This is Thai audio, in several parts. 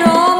it all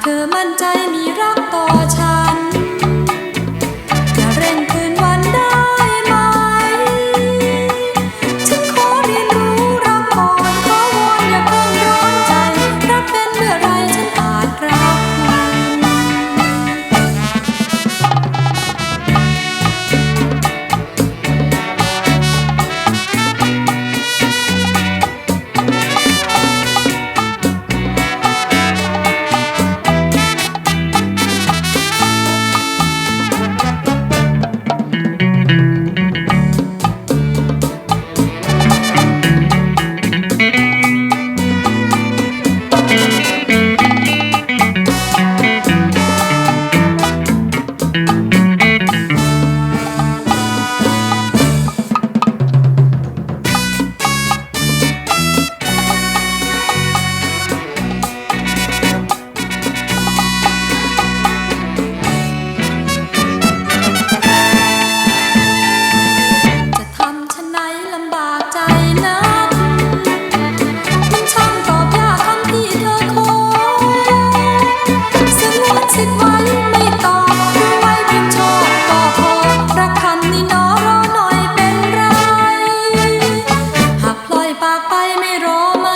เธอมั่นใจมีรัก all my